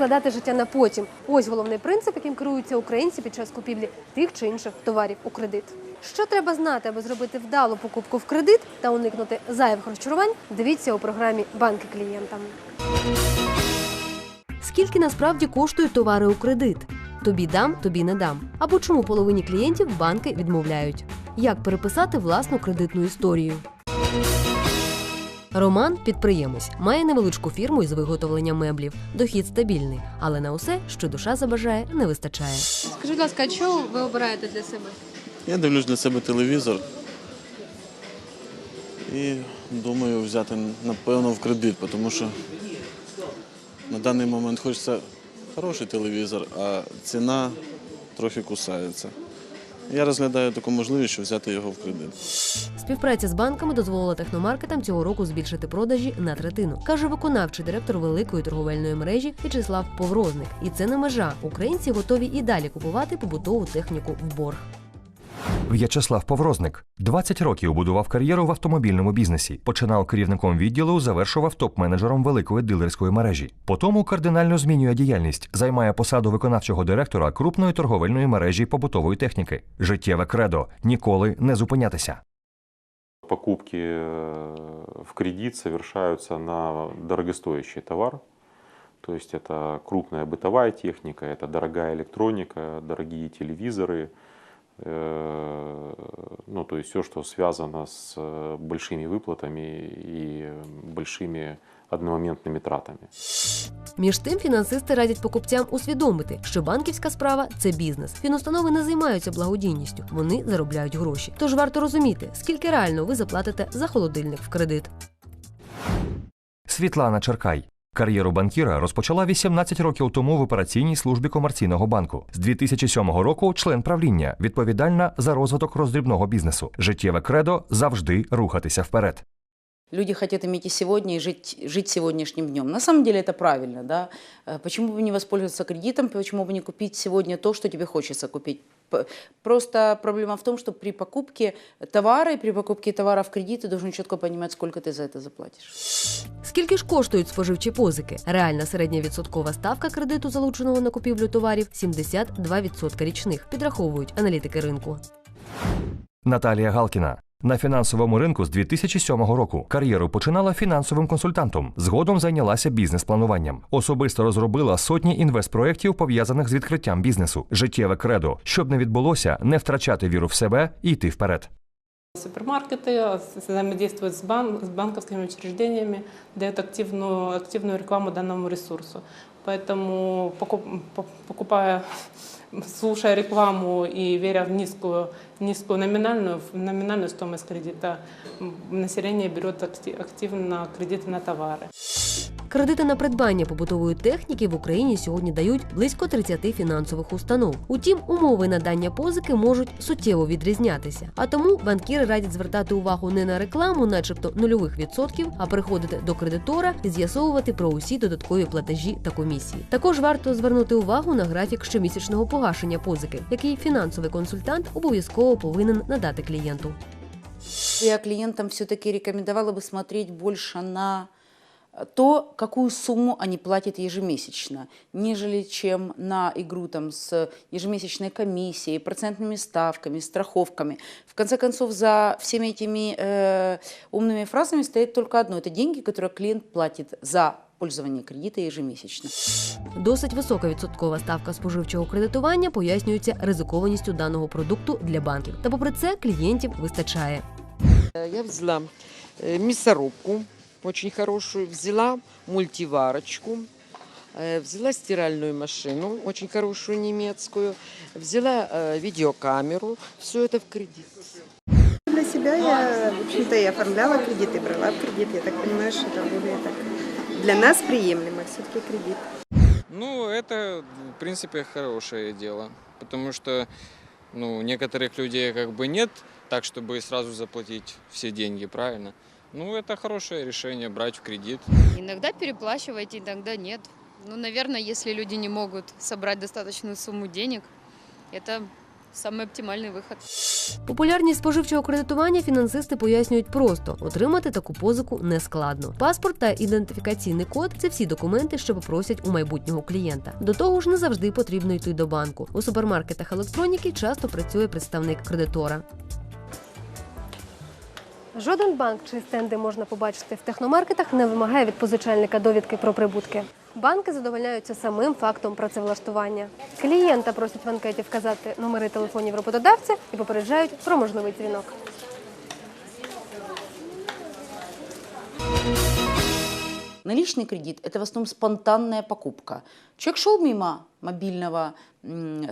відкладати життя на потім. Ось головний принцип, яким керуються українці під час купівлі тих чи інших товарів у кредит. Що треба знати, аби зробити вдалу покупку в кредит та уникнути зайвих розчарувань? Дивіться у програмі Банки клієнтам. Скільки насправді коштують товари у кредит? Тобі дам, тобі не дам. Або чому половині клієнтів банки відмовляють? Як переписати власну кредитну історію? Роман підприємець, має невеличку фірму із виготовлення меблів. Дохід стабільний, але на усе, що душа забажає, не вистачає. Скажіть, будь ласка, а що ви обираєте для себе? Я дивлюсь для себе телевізор і думаю взяти, напевно, в кредит, тому що на даний момент хочеться хороший телевізор, а ціна трохи кусається. Я розглядаю таку можливість, що взяти його в кредит. Співпраця з банками дозволила техномаркетам цього року збільшити продажі на третину, каже виконавчий директор великої торговельної мережі В'ячеслав Поврозник. І це не межа. Українці готові і далі купувати побутову техніку в борг. В'ячеслав Поврозник 20 років будував кар'єру в автомобільному бізнесі. Починав керівником відділу, завершував топ-менеджером великої дилерської мережі. Потому кардинально змінює діяльність, займає посаду виконавчого директора крупної торговельної мережі побутової техніки. Життєве кредо ніколи не зупинятися. Покупки э, в кредит совершаются на дорогостоящий товар. То есть это крупная бытовая техника, это дорогая электроника, дорогие телевизоры. э, Ну, то есть все, что связано с э, большими выплатами и большими одномоментными тратами. Між тим, фінансисти радять покупцям усвідомити, що банківська справа це бізнес. Фінустанови не займаються благодійністю, вони заробляють гроші. Тож варто розуміти, скільки реально ви заплатите за холодильник в кредит. Світлана Черкай. Кар'єру банкіра розпочала 18 років тому в операційній службі комерційного банку. З 2007 року член правління, відповідальна за розвиток роздрібного бізнесу. Життєве кредо завжди рухатися вперед. Люди хотят иметь и сегодня, и жить, жить сегодняшним днем. На самом деле это правильно, да. Э, Почему бы не воспользоваться кредитом, почему бы не купить сегодня то, что тебе хочется купить? П- Просто проблема в том, что при покупке товара и при покупке товара в кредит ты должен четко понимать, сколько ты за это заплатишь. Скільки ж коштують споживчі позики? Реальна середня відсоткова ставка кредиту, залученого на купівлю товарів 72% річних, підраховують аналітики ринку. Наталія Галкіна. на фінансовому ринку з 2007 року кар'єру починала фінансовим консультантом. Згодом зайнялася бізнес-плануванням. Особисто розробила сотні інвестпроєктів, пов'язаних з відкриттям бізнесу. Життєве кредо. Щоб не відбулося, не втрачати віру в себе і йти вперед. Супермаркеты взаимодействуют с, бан- с банковскими учреждениями, дают активную, активную рекламу данному ресурсу. Поэтому покуп- по- покупая, слушая рекламу и веря в низкую, низкую номинальную, в номинальную стоимость кредита, м, население берет акти- активно кредиты на товары. Кредити на придбання побутової техніки в Україні сьогодні дають близько 30 фінансових установ. Утім, умови надання позики можуть суттєво відрізнятися. А тому банкіри радять звертати увагу не на рекламу, начебто нульових відсотків, а приходити до кредитора і з'ясовувати про усі додаткові платежі та комісії. Також варто звернути увагу на графік щомісячного погашення позики, який фінансовий консультант обов'язково повинен надати клієнту. Я клиентам все-таки рекомендовала бы смотреть больше на то, какую сумму они платят ежемесячно, нежели чем на игру там, с ежемесячной комиссией, процентными ставками, страховками. В конце концов, за всеми этими э, умными фразами стоит только одно. Это деньги, которые клиент платит за пользование кредита ежемесячно. Досить висока відсоткова ставка споживчого кредитування пояснюється ризикованістю даного продукту для банків. Та попри це клієнтів вистачає. Я взяла э, мясорубку, очень хорошую, взяла мультиварочку, э, взяла стиральную машину, очень хорошую немецкую, взяла э, видеокамеру, все это в кредит. Для себя я, в общем-то, и оформляла кредит, и брала кредит. Я так понимаю, что это более так для нас приемлемо все-таки кредит. Ну, это, в принципе, хорошее дело, потому что, ну, некоторых людей как бы нет так, чтобы сразу заплатить все деньги, правильно? Ну, это хорошее решение брать в кредит. Иногда переплачиваете, иногда нет. Ну, наверное, если люди не могут собрать достаточную сумму денег, это самый оптимальный выход. Популярність споживчого кредитування фінансисти пояснюють просто: отримати таку позику нескладно. Паспорт та ідентифікаційний код це всі документи, що попросять у майбутнього клієнта. До того ж, не завжди потрібно йти до банку. У супермаркетах електроніки часто працює представник кредитора. Жоден банк чи стенди можна побачити в техномаркетах не вимагає від позичальника довідки про прибутки. Банки задовольняються самим фактом працевлаштування. Клієнта просять в анкеті вказати номери телефонів роботодавця і попереджають про можливий дзвінок. Наличный кредит – это в основном спонтанная покупка. Человек шел мимо мобильного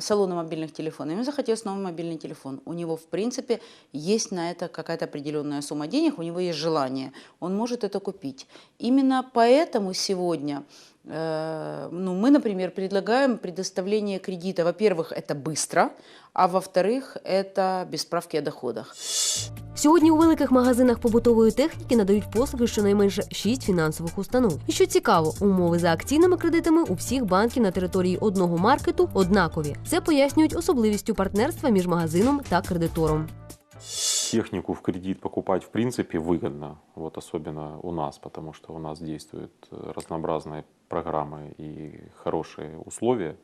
салона мобильных телефонов, ему захотелось новый мобильный телефон. У него, в принципе, есть на это какая-то определенная сумма денег, у него есть желание, он может это купить. Именно поэтому сегодня ну, мы, например, предлагаем предоставление кредита. Во-первых, это быстро, а во-вторых, это без справки о доходах. Сьогодні у великих магазинах побутової техніки надають послуги щонайменше 6 фінансових установ. І що цікаво, умови за акційними кредитами у всіх банків на території одного маркету однакові. Це пояснюють особливістю партнерства між магазином та кредитором. Технику в кредит покупать в принципе выгодно, вот особенно у нас, потому что у нас действуют э, разнообразные программы и хорошие условия.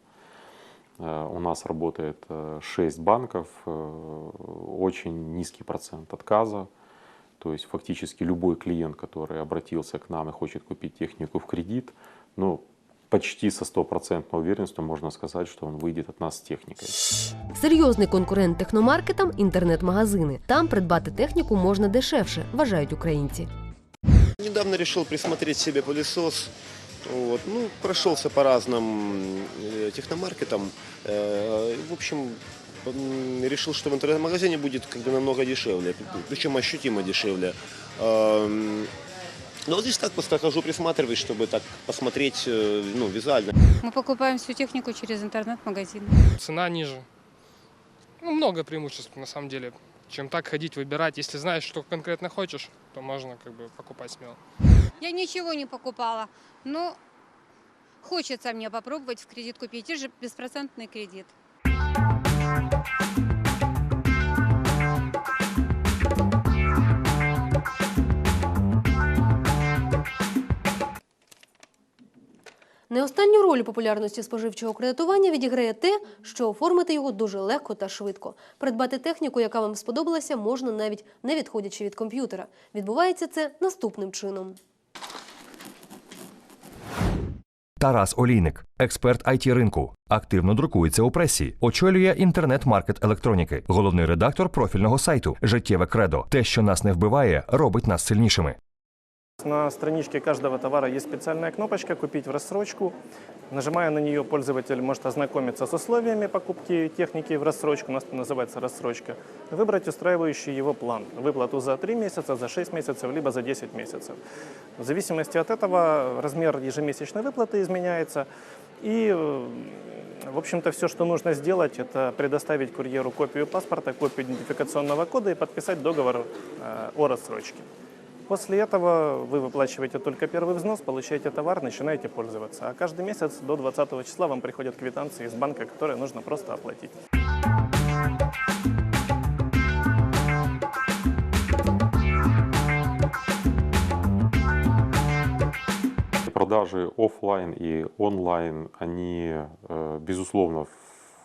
Э, У нас работает 6 банков, э, очень низкий процент отказа. То есть фактически любой клиент, который обратился к нам и хочет купить технику в кредит, ну, почти со стопроцентной уверенностью можно сказать, что он выйдет от нас с техникой. Серйозний конкурент техномаркетам інтернет-магазини. Там придбати техніку можна дешевше, вважають українці. Недавно решил присмотреть себе пылесос. Вот. Ну, прошелся по разным э, техномаркетам. Э, В общем, м, решил, что в интернет-магазине будет как бы намного дешевле, причем ощутимо дешевле. Но вот здесь так просто хожу, присматриваюсь, чтобы так посмотреть э, ну, визуально. Мы покупаем всю технику через интернет-магазин. Цена ниже. Ну, много преимуществ на самом деле, чем так ходить, выбирать. Если знаешь, что конкретно хочешь, то можно как бы покупать смело. Я ничего не покупала, но хочется мне попробовать в кредит купить. И же беспроцентный кредит. Не останню роль у популярності споживчого кредитування відіграє те, що оформити його дуже легко та швидко. Придбати техніку, яка вам сподобалася, можна навіть не відходячи від комп'ютера. Відбувається це наступним чином. Тарас Олійник, експерт it ринку, активно друкується у пресі, очолює інтернет-маркет електроніки, головний редактор профільного сайту Життєве кредо. Те, що нас не вбиває, робить нас сильнішими. На страничке каждого товара есть специальная кнопочка «Купить в рассрочку». Нажимая на нее, пользователь может ознакомиться с условиями покупки техники в рассрочку, у нас это называется рассрочка, выбрать устраивающий его план. Выплату за 3 месяца, за 6 месяцев, либо за 10 месяцев. В зависимости от этого размер ежемесячной выплаты изменяется. И, в общем-то, все, что нужно сделать, это предоставить курьеру копию паспорта, копию идентификационного кода и подписать договор э, о рассрочке. После этого вы выплачиваете только первый взнос, получаете товар, начинаете пользоваться. А каждый месяц до 20 числа вам приходят квитанции из банка, которые нужно просто оплатить. Продажи офлайн и онлайн, они, э, безусловно, в-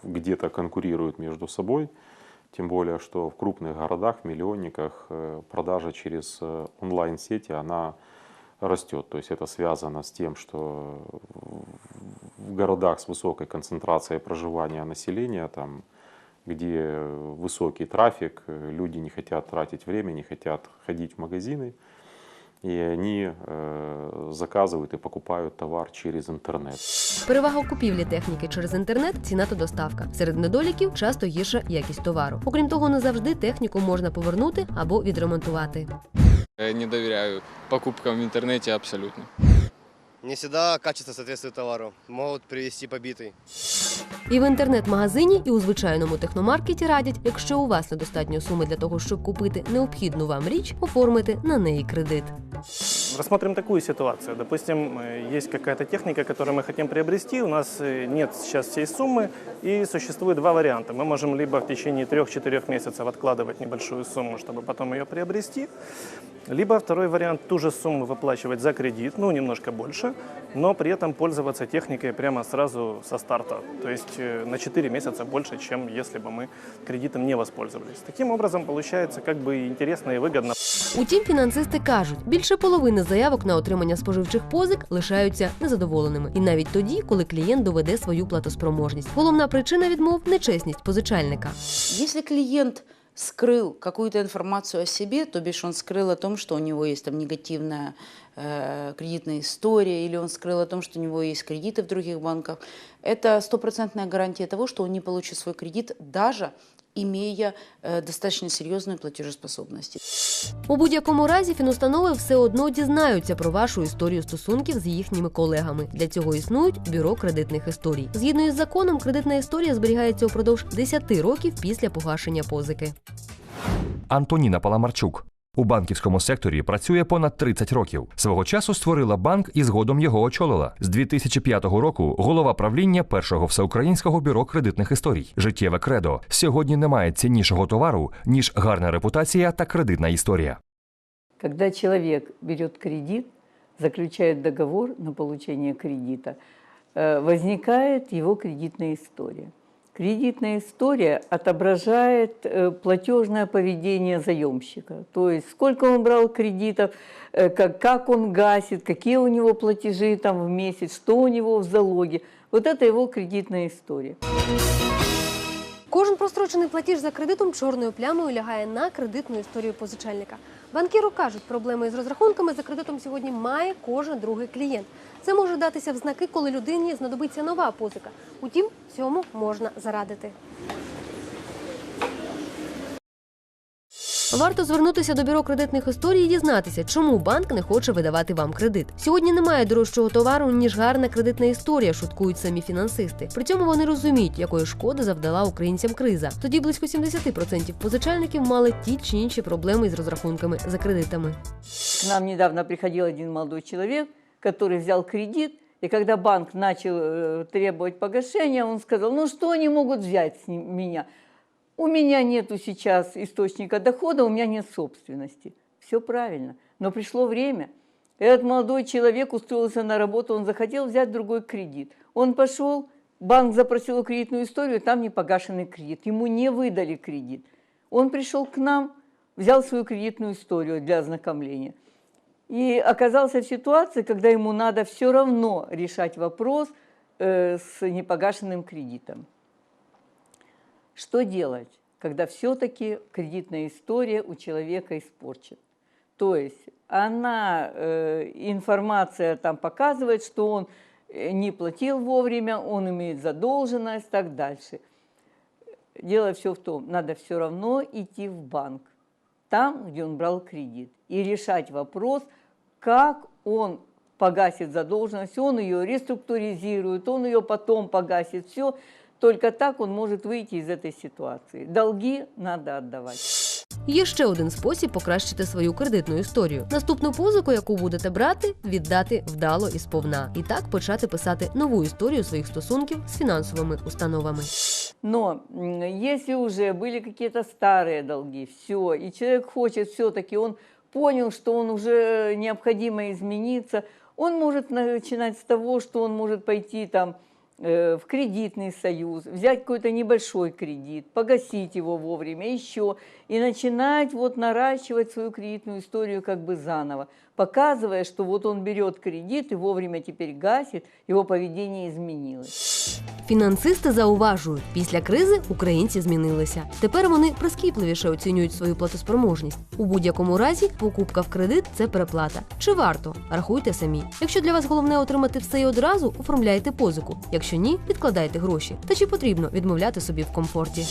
где-то конкурируют между собой. Тем более, что в крупных городах, миллионниках э, продажа через э, онлайн-сети, она растет. То есть это связано с тем, что в городах с высокой концентрацией проживания населения, там, где высокий трафик, э, люди не хотят тратить время, не хотят ходить в магазины, и они э, заказывают и покупают товар через интернет. Перевага купівлі техніки через інтернет ціна та доставка. Серед недоліків часто гірша якість товару. Окрім того, не завжди техніку можна повернути або відремонтувати. Я не довіряю покупкам в інтернеті абсолютно. Не всегда качество соответствует товару. Могут привезти побитый. І в інтернет-магазині, і у звичайному техномаркеті радять, якщо у вас недостатньо суми для того, щоб купити необхідну вам річ, оформити на неї кредит. В Рассмотрим такую ситуацию. Допустим, э, есть какая-то техника, которую мы хотим приобрести, у нас э, нет сейчас всей суммы, и существует два варианта. Мы можем либо в течение 3-4 месяцев откладывать небольшую сумму, чтобы потом ее приобрести, либо второй вариант ту же сумму выплачивать за кредит, ну, немножко больше, но при этом пользоваться техникой прямо сразу со старта. То есть э, на 4 месяца больше, чем если бы мы кредитом не воспользовались. Таким образом, получается как бы интересно и выгодно. Утім, фінансисти кажуть, більше половини заявок на отримання споживчих позик лишаються незадоволеними, і навіть тоді, коли клієнт доведе свою платоспроможність. Головна причина відмов нечесність позичальника. Если клиент скрыл какую-то информацию о себе, то бишь он скрыл о том, что у него есть там негативная э, кредитная история, или он скрыл о том, что у него есть кредиты в других банках, это стопроцентная гарантия того, что он не получит свой кредит, даже имея достатньо достаточно платежеспособності. платежеспособность. У будь-якому разі фінустанови все одно дізнаються про вашу історію стосунків з їхніми колегами. Для цього існують бюро кредитних історій. Згідно із законом, кредитна історія зберігається упродовж 10 років після погашення позики. Антоніна Паламарчук. У банківському секторі працює понад 30 років. Свого часу створила банк і згодом його очолила. З 2005 року голова правління першого всеукраїнського бюро кредитних історій. Життєве кредо. Сьогодні немає ціннішого товару, ніж гарна репутація та кредитна історія. Когда человек берет кредит, заключает договор на получение кредита, э, возникает его кредитная история. Кредитная история отображает э, платежное поведение заемщика, то есть сколько он брал кредитов, э, как, как он гасит, какие у него платежи там в месяц, что у него в залоге. Вот это его кредитная история. Кожен прострочений платіж за кредитом чорною плямою лягає на кредитну історію позичальника. Банкіру кажуть, проблеми з розрахунками за кредитом сьогодні має кожен другий клієнт. Це може датися в знаки, коли людині знадобиться нова позика. Утім, цьому можна зарадити. Варто звернутися до бюро кредитних історій і дізнатися, чому банк не хоче видавати вам кредит. Сьогодні немає дорожчого товару ніж гарна кредитна історія, шуткують самі фінансисти. При цьому вони розуміють, якої шкоди завдала українцям криза. Тоді близько 70% позичальників мали ті чи інші проблеми з розрахунками за кредитами. К нам недавно приходил один молодой человек, который взял кредит, и когда банк начал э, требовать погашения, он сказал, ну что они могут взять с меня? У меня нету сейчас источника дохода, у меня нет собственности. Все правильно. Но пришло время. Этот молодой человек устроился на работу, он захотел взять другой кредит. Он пошел, банк запросил кредитную историю, там не погашенный кредит. Ему не выдали кредит. Он пришел к нам, взял свою кредитную историю для ознакомления. И оказался в ситуации, когда ему надо все равно решать вопрос э, с непогашенным кредитом. Что делать, когда все-таки кредитная история у человека испорчена? То есть она, э, информация там показывает, что он э, не платил вовремя, он имеет задолженность и так дальше. Дело все в том, надо все равно идти в банк, там, где он брал кредит, и решать вопрос, как он погасит задолженность, он ее реструктуризирует, он ее потом погасит, все. Только так он может выйти из этой ситуации. Долги надо отдавать. Є ще один спосіб покращити свою кредитну історію. Наступну позику, яку будете брати, віддати вдало і сповна, і так почати писати нову історію своїх стосунків з фінансовими установами. Но м, если уже были какие-то старые долги, все, и человек хочет все-таки, он понял, что он уже необходимо измениться, он может начинать с того, что он может пойти там э, в кредитный союз, взять какой-то небольшой кредит, погасить его вовремя, еще, и начинать вот наращивать свою кредитную историю как бы заново, показывая, что вот он берет кредит и вовремя теперь гасит, его поведение изменилось. Фінансисти зауважують, після кризи українці змінилися. Тепер вони прискіпливіше оцінюють свою платоспроможність. У будь-якому разі покупка в кредит це переплата. Чи варто? Рахуйте самі. Якщо для вас головне отримати все і одразу, оформляйте позику. Якщо ні, відкладайте гроші. Та чи потрібно відмовляти собі в комфорті?